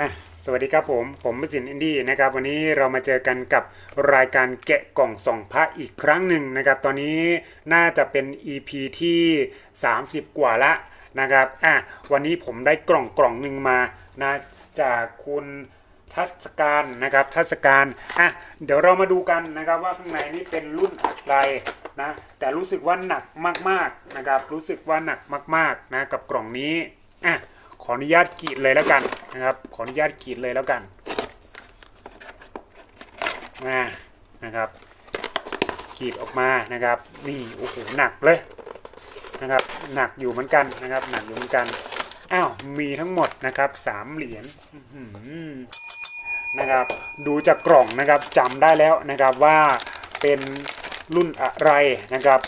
อะสวัสดีครับผม ผมประสินอินดี้นะครับ วันนี้เรามาเจอกันกับรายการแกะกล่องส่องพระอีกครั้งหนึ่งนะครับ ตอนนี้น่าจะเป็น EP ที่ 30 กว่าละนะครับอะวันนี้ผมได้กล่องกล่องหนึ่งมานะจากคุณทัศการนะครับทัศการอะเดี๋ยวเรามาดูกันนะครับว่าข้างในนี่เป็นรุ่นอะไรนะแต่รู้สึกว่าหนักมากๆนะครับรู้สึกว่าหนักมากๆนะกับกล่องนี้อะขออนุญาตกรีดเลยแล้วกันนะครับ ขออนุญาตกรีดเลยแล้วกันมานะครับกรีดออกมานะครับ นี่โอ้โหหนักเลยนะครับ หนักอยู่เหมือนกันนะครับ หนักอยู่เหมือนกันอ้าวมีทั้งหมดนะครับสามเหรียญนะครับ ดูจากกล่องนะครับจำได้แล้วนะครับว่าเป็นรุ่นอะไรนะครับ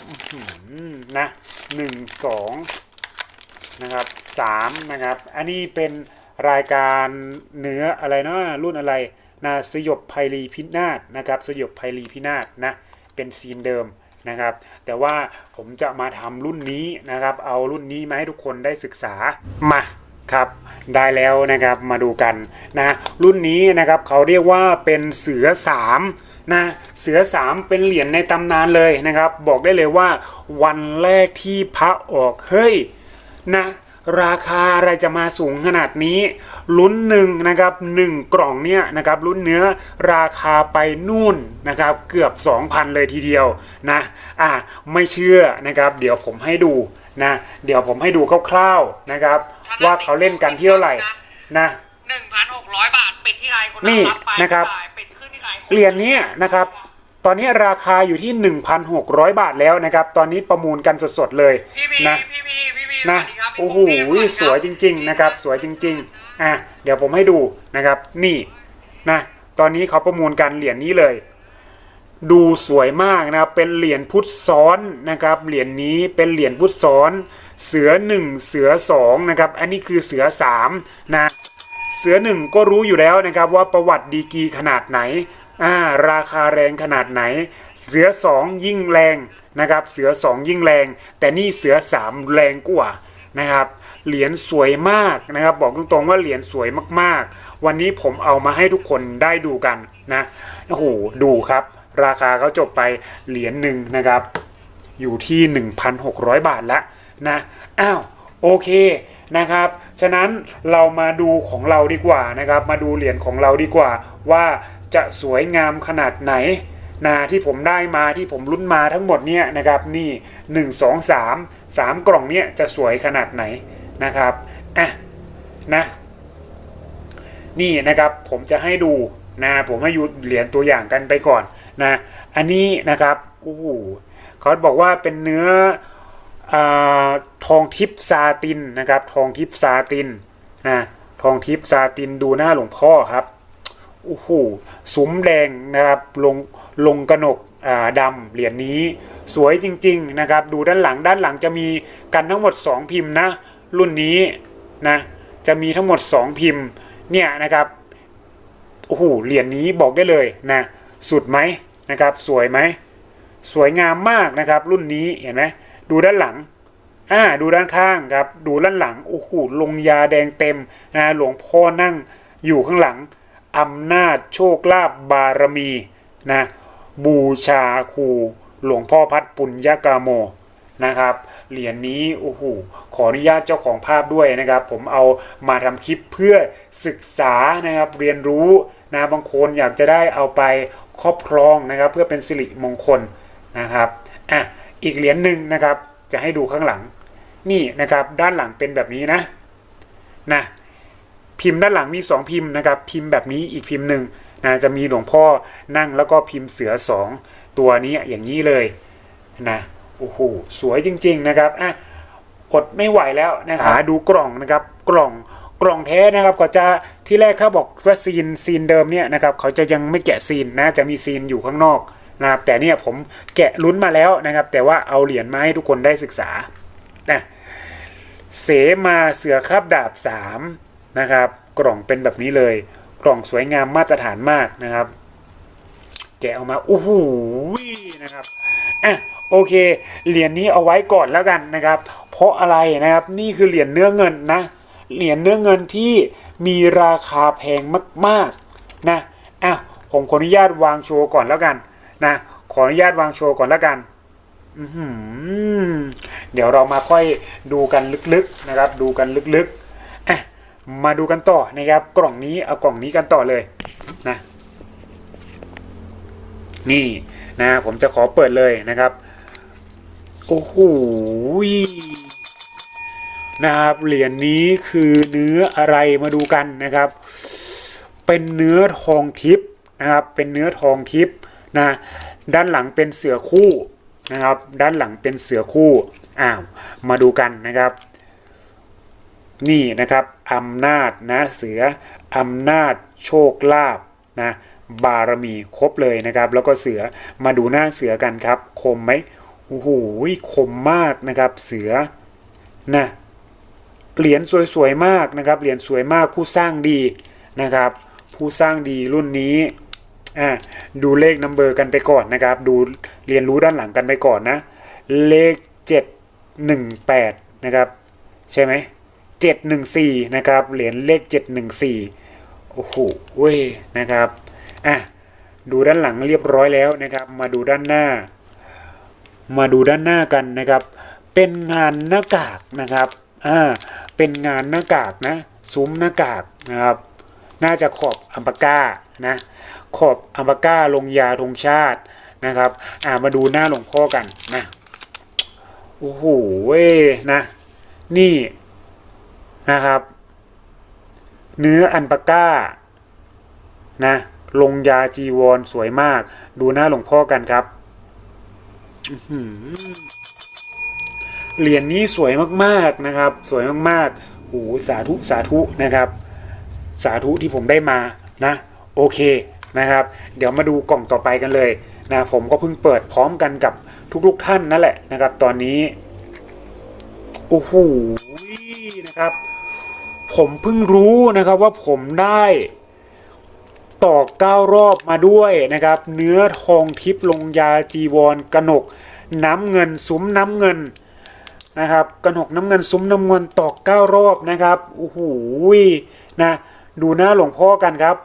นะหนึ่งสองนะครับสามนะครับ อันนี้เป็น รายการเนื้ออะไรเนาะรุ่นอะไรนะสยบไพลีพินาศนะครับสยบไพลีพินาศนะเป็นซีนเดิมนะครับ แต่ว่าผมจะมาทำรุ่นนี้นะครับ เอารุ่นนี้มาให้ทุกคนได้ศึกษามาครับได้แล้วนะครับมาดูกันนะรุ่นนี้นะครับเขาเรียกว่าเป็นเสือสามนะเสือสามเป็นเหรียญในตำนานเลยนะครับ บอกได้เลยว่าวันแรกที่พระออกเฮ้ยนะ ราคาอะไรจะมาสูงขนาดนี้ ลุ้นหนึ่งนะครับหนึ่งกล่องเนี่ยนะครับลุ้นเนื้อราคาไปนู่นนะครับเกือบ 2,000 เลยทีเดียวนะอะไม่เชื่อนะครับเดี๋ยวผมให้ดูนะเดี๋ยวผมให้ดูคร่าวๆนะครับ ว่าเขาเล่นกันที่เท่าไหร่นะหนึ่งพันหกร้อยบาทปิดที่ใครคนนี่รับไปนะครับขายปิดขึ้นที่ใครคนเหรียญเนี้ยนะครับตอนนี้ราคาอยู่ที่ 1,600 บาทแล้วนะครับ ตอนนี้ประมูลกันสดๆเลยพี่พีนะพี่พีพี่พี นะสวัสดีครับพี่โอ้โหพงษ์พี่สวยจริง ๆ นะครับ สวยจริง ๆ อะเดี๋ยวผมให้ดูนะครับ นี่นะตอนนี้เขาประมูลกันเหรียญนี้เลย ดูสวยมากนะครับ เป็นเหรียญพุทธซ้อนนะครับ เหรียญนี้เป็นเหรียญพุทธซ้อน เสือหนึ่งเสือสองนะครับ อันนี้คือเสือสามนะเสือหนึ่งก็รู้อยู่แล้วนะครับว่าประวัติดีกรีขนาดไหนอ่าราคาแรงขนาดไหน เสือสองยิ่งแรง นะครับเสือสองยิ่งแรง แต่นี่เสือสามแรงกว่านะครับเหรียญสวยมากนะครับ บอกตรงๆว่าเหรียญสวยมากๆ วันนี้ผมเอามาให้ทุกคนได้ดูกันนะโอ้โหดูครับ ราคาเขาจบไปเหรียญหนึ่งนะครับ อยู่ที่ 1,600 บาทแล้วนะอ้าวโอเคนะครับ ฉะนั้นเรามาดูของเราดีกว่านะครับ มาดูเหรียญของเราดีกว่า ว่าจะสวยงามขนาดไหน นะที่ผมได้มาที่ผมลุ้นมาทั้งหมดเนี่ยนะครับนี่ 1 2 3 3 กล่องเนี่ยจะสวยขนาดไหนนะครับอะนะนี่นะครับผมจะให้ดูนะผมให้ยูเหรียญตัวอย่างกันไปก่อนนะอันนี้นะครับโอ้โหเขาบอกว่าเป็นเนื้ออทองทิพซาตินนะครับ ทองทิพซาตินนะทองทิพซาตินดูหน้าหลวงพ่อครับ โอ้โหสุมแดงนะครับลงลงกระหนกอ่าดำเหรียญนี้ สวยจริงๆนะครับดูด้านหลังด้านหลังจะมีกันทั้งหมด 2 พิมพ์นะ รุ่นนี้นะจะมีทั้งหมด 2 พิมพ์เนี่ยนะครับโอ้โหเหรียญนี้บอกได้เลยนะสุดไหมนะครับสวยไหมสวยงามมากนะครับรุ่นนี้เห็นไหมดูด้านหลังอ่าดูด้านข้างครับดูด้านหลังโอ้โหลงยาแดงเต็มนะหลวงพ่อนั่งอยู่ข้างหลัง อำนาจโชคลาภบารมีนะบูชาครูหลวงพ่อพัดปุญญากาโมนะครับเหรียญนี้โอ้โหขออนุญาตเจ้าของภาพด้วยนะครับ ผมเอามาทำคลิปเพื่อศึกษานะครับเรียนรู้นะบางคนอยากจะได้เอาไปครอบครองนะครับ เพื่อเป็นสิริมงคลนะครับอะอีกเหรียญหนึ่งนะครับ จะให้ดูข้างหลังนี่นะครับด้านหลังเป็นแบบนี้นะนะ พิมพ์ด้านหลังมีสองพิมพ์นะครับ พิมพ์แบบนี้อีกพิมพ์หนึ่งนะจะมีหลวงพ่อนั่งแล้วก็พิมพ์เสือสองตัวนี้อย่างนี้เลยนะโอ้โหสวยจริง ๆนะครับอะอดไม่ไหวแล้วนะครับหาดูกล่องนะครับกล่องกล่องแท้นะครับก็จะที่แรกเขาบอกว่าซีนซีนเดิมเนี่ยนะครับเขาจะยังไม่แกะซีนนะจะมีซีนอยู่ข้างนอกนะครับแต่เนี่ยผมแกะลุ้นมาแล้วนะครับ แต่ว่าเอาเหรียญมาให้ทุกคนได้ศึกษานะเสมาเสือคราบดาบ3 นะครับ กล่องเป็นแบบนี้เลย กล่องสวยงามมาตรฐานมากนะครับ แกะออกมาโอ้โหนะครับอะโอเค เหรียญนี้เอาไว้ก่อนแล้วกันนะครับ เพราะอะไรนะครับนี่คือเหรียญเนื้อเงินนะ เหรียญเนื้อเงินที่มีราคาแพงมากๆนะอะผมขออนุญาตวางโชว์ก่อนแล้วกันนะขออนุญาตวางโชว์ก่อนแล้วกันอืเดี๋ยวเรามาค่อยดูกันลึกๆนะครับ ดูกันลึกๆ มาดูกันต่อนะครับ กล่องนี้เอากล่องนี้กันต่อเลยนะนี่นะผมจะขอเปิดเลยนะครับโอ้โหนะครับเหรียญนี้คือเนื้ออะไรมาดูกันนะครับ เป็นเนื้อทองทิพย์นะครับ เป็นเนื้อทองทิพย์นะด้านหลังเป็นเสือคู่นะครับ ด้านหลังเป็นเสือคู่อ้าวมาดูกันนะครับ นี่นะครับอำนาจนะเสืออำนาจโชคลาภนะบารมีครบเลยนะครับ แล้วก็เสือมาดูหน้าเสือกันครับ คมไหมโอ้โหคมมากนะครับเสือนะเหรียญสวยๆมากนะครับเหรียญสวยมากผู้สร้างดีนะครับ ผู้สร้างดีรุ่นนี้อ่าดูเลขนัมเบอร์กันไปก่อนนะครับ ดูเรียนรู้ด้านหลังกันไปก่อนนะ เลข 718 นะครับ ใช่ไหม 714 นะครับ เหรียญเลข 714 โอ้โหเว้ยนะครับ อะ ดูด้านหลังเรียบร้อยแล้วนะครับ มาดูด้านหน้า มาดูด้านหน้ากันนะครับ เป็นงานหน้ากากนะครับ อ่า เป็นงานหน้ากากนะ ซุ้มหน้ากากนะครับ น่าจะขอบอัมปาก้านะ ขอบอัมปาก้าลงยาธงชาตินะครับ อ่า มาดูหน้าหลวงพ่อกันนะ โอ้โหเว้ยนะ นี่ นะครับ เนื้ออันปาก้านะลงยาจีวรสวยมาก ดูหน้าหลวงพ่อกันครับเหรียญนี้สวยมากๆนะครับ สวยมากๆโอ้โหสาธุสาธุนะครับ สาธุที่ผมได้มานะโอเคนะครับ เดี๋ยวมาดูกล่องต่อไปกันเลยนะผมก็เพิ่งเปิดพร้อมกันกับทุกๆท่านนั่นแหละนะครับ ตอนนี้โอ้โห ผมเพิ่งรู้นะครับว่าผมได้ต่อเก้ารอบมาด้วยนะครับ เนื้อทองทิพย์ลงยาจีวรกนก น้ำเงินซุ้มน้ำเงินนะครับกหนกน้ำเงินซุ้มน้ำเงินต่อเก้ารอบนะครับโอ้โหนะดูหน้าหลวงพ่อกันครับ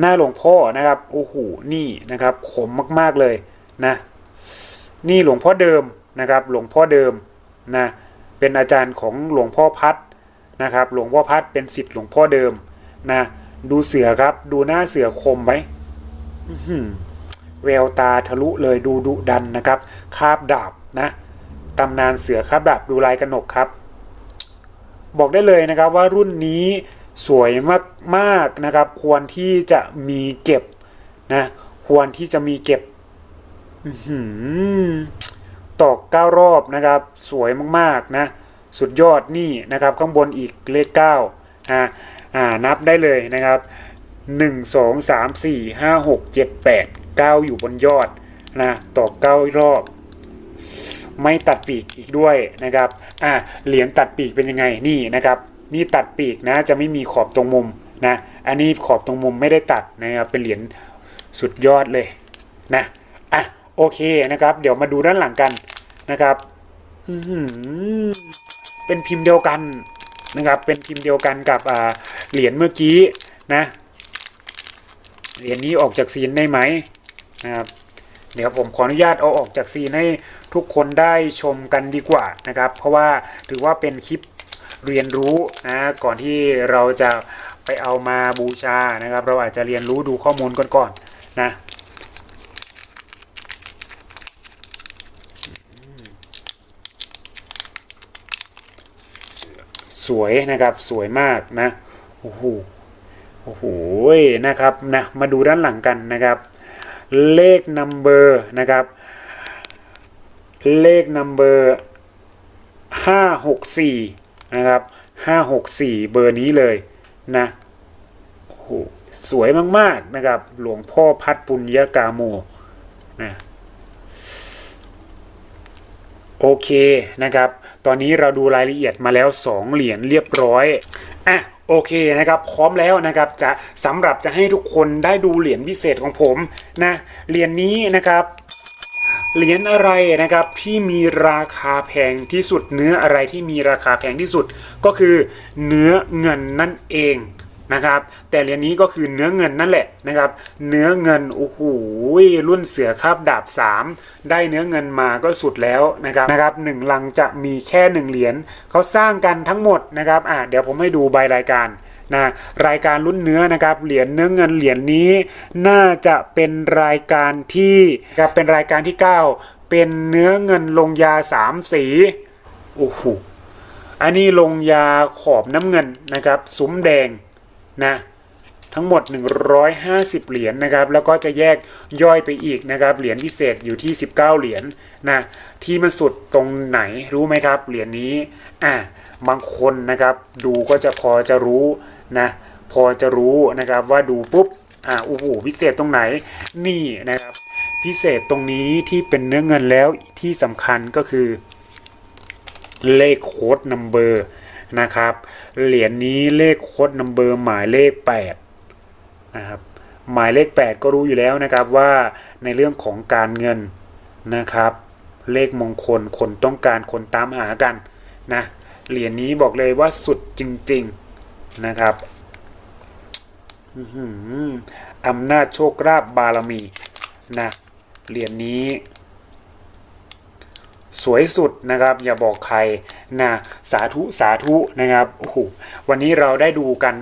หน้าหลวงพ่อนะครับโอ้โหนี่นะครับขมมากๆเลยนะ นี่หลวงพ่อเดิมนะครับ หลวงพ่อเดิมนะ เป็นอาจารย์ของหลวงพ่อพัดนะครับ หลวงพ่อพัดเป็นศิษย์หลวงพ่อเดิมนะดูเสือครับ ดูหน้าเสือคมไหมอื้อหือแววตาทะลุเลยดูดุดันนะครับ คาบดาบนะตำนานเสือคาบดาบดูลายกระหนกครับ บอกได้เลยนะครับว่ารุ่นนี้สวยมากๆนะครับ ควรที่จะมีเก็บนะ ควรที่จะมีเก็บอื้อหือ ตอกเก้ารอบนะครับ สวยมากๆนะสุดยอดนี่นะครับข้างบนอีกเลขเก้าอ่าอ่านับได้เลยนะครับหนึ่งสองสามสี่ห้าหกเจ็ดแปดเก้าอยู่บนยอดนะตอกเก้ารอบ ไม่ตัดปีกอีกด้วยนะครับอ่าเหรียญตัดปีกเป็นยังไงนี่นะครับ นี่ตัดปีกนะจะไม่มีขอบตรงมุมนะอันนี้ขอบตรงมุมไม่ได้ตัดนะครับเป็นเหรียญสุดยอดเลยนะอะโอเคนะครับ เดี๋ยวมาดูด้านหลังกัน นะครับเป็นพิมพ์เดียวกันนะครับ เป็นพิมพ์เดียวกันกับเหรียญเมื่อกี้นะ เหรียญนี้ออกจากซีนได้ไหมนะครับ เดี๋ยวผมขออนุญาตเอาออกจากซีนให้ทุกคนได้ชมกันดีกว่านะครับ เพราะว่าถือว่าเป็นคลิปเรียนรู้นะก่อนที่เราจะไปเอามาบูชานะครับ เราอาจจะเรียนรู้ดูข้อมูลก่อนก่อนๆนะ สวยนะครับสวยมากนะโอ้โหโอ้โหนะครับนะมาดูด้านหลังกันนะครับ เลขนัมเบอร์นะครับเลขนัมเบอร์ห้าหกสี่นะครับห้าหกสี่เบอร์นี้เลยนะโอ้โหสวยมากๆนะครับ หลวงพ่อพัดปุญญากาโมนะโอเคนะครับ ตอนนี้เราดูรายละเอียดมาแล้ว 2 เหรียญเรียบร้อยอะโอเคนะครับพร้อมแล้วนะครับจะสำหรับจะให้ทุกคนได้ดูเหรียญพิเศษของผมนะเหรียญนี้นะครับเหรียญอะไรนะครับที่มีราคาแพงที่สุดเนื้ออะไรที่มีราคาแพงที่สุดก็คือเนื้อเงินนั่นเอง นะครับ แต่เหรียญนี้ก็คือเนื้อเงินนั่นแหละนะครับ เนื้อเงินโอ้โหรุ่นเสือคาบดาบ 3 ได้เนื้อเงินมาก็สุดแล้วนะครับนะครับหนึ่งลังจะมีแค่หนึ่งเหรียญเขาสร้างกันทั้งหมดนะครับอะเดี๋ยวผมให้ดูใบรายการนะรายการรุ่นเนื้อนะครับเหรียญเนื้อเงินเหรียญนี้ น่าจะเป็นรายการที่ครับเป็นรายการที่ 9 เป็นเนื้อเงินลงยา 3 สีโอ้โหอันนี้ลงยาขอบน้ำเงินนะครับซุ้มแดง นะทั้งหมด 150 เหรียญนะครับ แล้วก็จะแยกย่อยไปอีกนะครับ เหรียญพิเศษอยู่ที่ 19 เหรียญนะที่มันสุดตรงไหนรู้ไหมครับ เหรียญนี้อะบางคนนะครับดูก็จะพอจะรู้นะพอจะรู้นะครับว่าดูปุ๊บอะโอ้โหพิเศษตรงไหนนี่นะครับ พิเศษตรงนี้ที่เป็นเนื้อเงินแล้วที่สำคัญก็คือเลขโค้ดนัมเบอร์ นะครับ เหรียญนี้เลขโค้ดนัมเบอร์หมายเลข8นะครับ หมายเลข 8 ก็รู้อยู่แล้วนะครับว่าในเรื่องของการเงินนะครับ เลขมงคลคนต้องการคนตามหากันนะ เหรียญนี้บอกเลยว่าสุดจริงๆนะครับอำนาจโชคราบบารมีนะ เหรียญนี้ สวยสุดนะครับ อย่าบอกใครนะสาธุสาธุนะครับโอ้โหวันนี้เราได้ดูกัน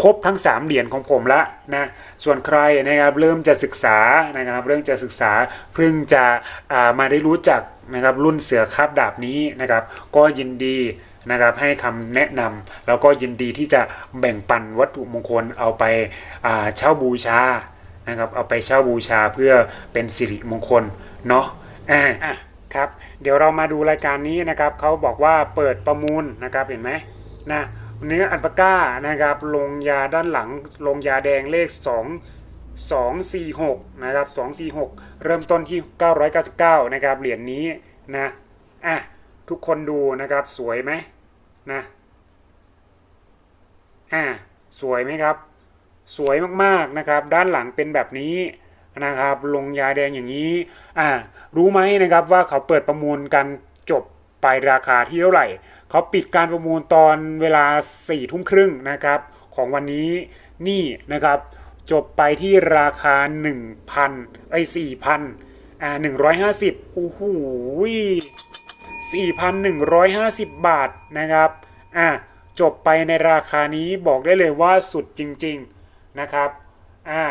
ครบทั้ง 3 เหรียญของผมละนะส่วนใครนะครับเริ่มจะศึกษานะครับเริ่มจะศึกษาเพิ่งจะามาได้รู้จักนะครับรุ่นเสือคาบดาบนี้นะครับ ก็ยินดีนะครับให้คำแนะนำแล้วก็ยินดีที่จะแบ่งปันวัตถุมงคลเอาไปเช่าบูชานะครับเอาไปเช่าบูชาเพื่อเป็นสิริมงคลเนาะอ่าอะ ครับเดี๋ยวเรามาดูรายการนี้นะครับเขาบอกว่าเปิดประมูลนะครับเห็นไหมนะเนื้ออัลปาก้านะครับลงยาด้านหลังลงยาแดงเลข 2 246นะครับ246 เริ่มต้นที่ 999นะครับเหรียญนี้นะอะทุกคนดูนะครับสวยไหมนะอะสวยไหมครับ สวยมากๆนะครับ ด้านหลังเป็นแบบนี้ นะครับ ลงยาแดงอย่างนี้อ่ารู้ไหมนะครับว่าเขาเปิดประมูลกันจบไปราคาที่เท่าไหร่ เขาปิดการประมูลตอนเวลา4ี่ทุ่มครึ่งนะครับ ของวันนี้นี่นะครับจบไปที่ราคา 1,000ไอ้4,000อ่า150โอ้โห4,150 บาทนะครับอะจบไปในราคานี้บอกได้เลยว่าสุดจริง ๆนะครับอ่า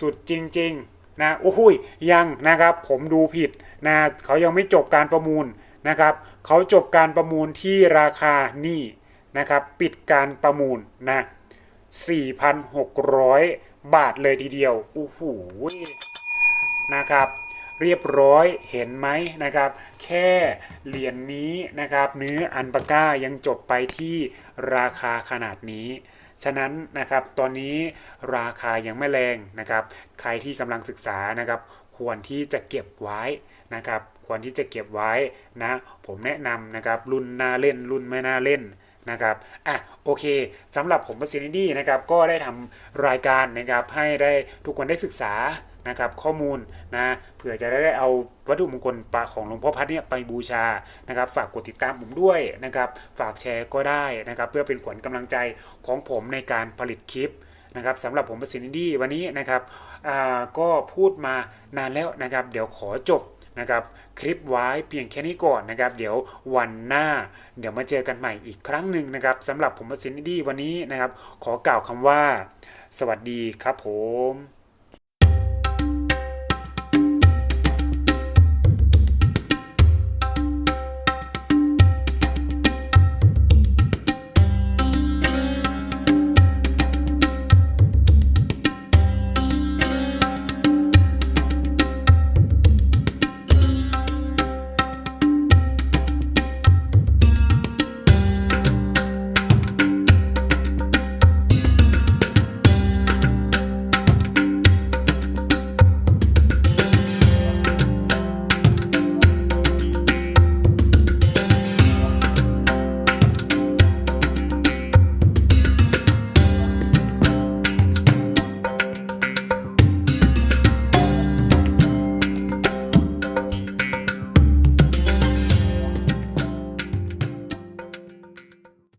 สุดจริง ๆ นะโอ้โหยยังนะครับผมดูผิดนะเขายังไม่จบการประมูลนะครับเขาจบการประมูลที่ราคานี่นะครับปิดการประมูลนะ 4,600 บาทเลยทีเดียวโอ้โหนะครับเรียบร้อยเห็นไหมนะครับ แค่เหรียญนนี้นะครับเนื้ออันปาก้ายังจบไปที่ราคาขนาดนี้ ฉะนั้นนะครับตอนนี้ราคายังไม่แรงนะครับ ใครที่กำลังศึกษานะครับ ควรที่จะเก็บไว้นะครับควรที่จะเก็บไว้นะผมแนะนำนะครับรุ่นน่าเล่นรุ่นไม่น่าเล่นนะครับ อะ โอเคสำหรับผมประสิทธิดีนะครับ ก็ได้ทำรายการนะครับ ให้ได้ทุกคนได้ศึกษา นะครับข้อมูลนะเผื่อจะได้เอาวัตถุมงคลปะของหลวงพ่อพัดเนี่ยไปบูชานะครับ ฝากกดติดตามผมด้วยนะครับ ฝากแชร์ก็ได้นะครับ เพื่อเป็นขวัญกำลังใจของผมในการผลิตคลิปนะครับสำหรับผมประสิทธิ์ดีวันนี้นะครับก็พูดมานานแล้วนะครับ เดี๋ยวขอจบนะครับคลิปไว้เพียงแค่นี้ก่อนนะครับ เดี๋ยววันหน้า เดี๋ยวมาเจอกันใหม่อีกครั้งหนึ่งนะครับสำหรับผมประสิทธิ์ดีวันนี้นะครับ ขอกล่าวคำว่า สวัสดีครับผม